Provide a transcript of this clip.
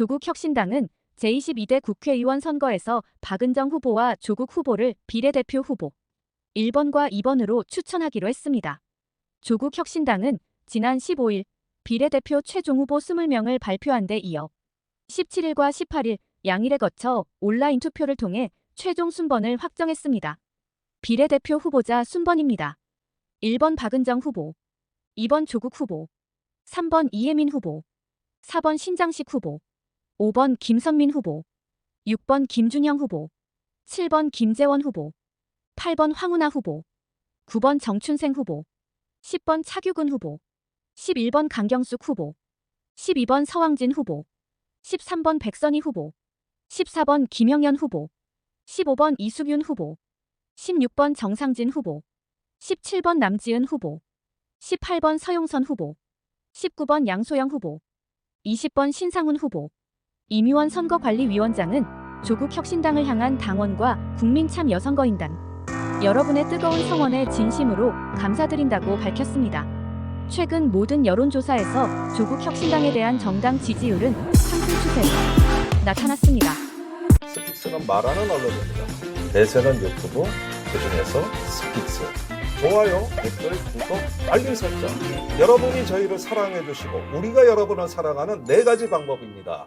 조국 혁신당은 제22대 국회의원 선거에서 박은정 후보와 조국 후보를 비례대표 후보 1번과 2번으로 추천하기로 했습니다. 조국 혁신당은 지난 15일 비례대표 최종 후보 20명을 발표한 데 이어 17일과 18일 양일에 거쳐 온라인 투표를 통해 최종 순번을 확정했습니다. 비례대표 후보자 순번입니다. 1번 박은정 후보, 2번 조국 후보, 3번 이혜민 후보, 4번 신장식 후보, 5번 김선민 후보, 6번 김준영 후보, 7번 김재원 후보, 8번 황운하 후보, 9번 정춘생 후보, 10번 차규근 후보, 11번 강경숙 후보, 12번 서왕진 후보, 13번 백선희 후보, 14번 김영현 후보, 15번 이수균 후보, 16번 정상진 후보, 17번 남지은 후보, 18번 서용선 후보, 19번 양소영 후보, 20번 신상훈 후보, 이미원 선거관리위원장은 조국 혁신당을 향한 당원과 국민 참 여 선거인단 여러분의 뜨거운 성원에 진심으로 감사드린다고 밝혔습니다. 최근 모든 여론조사에서 조국 혁신당에 대한 정당 지지율은 상승 추세가 나타났습니다. 스픽스는 말하는 언론입니다. 대세는 유튜브, 그중에서 스픽스. 좋아요, 댓글, 구독, 알림 설정. 여러분이 저희를 사랑해 주시고 우리가 여러분을 사랑하는 네 가지 방법입니다.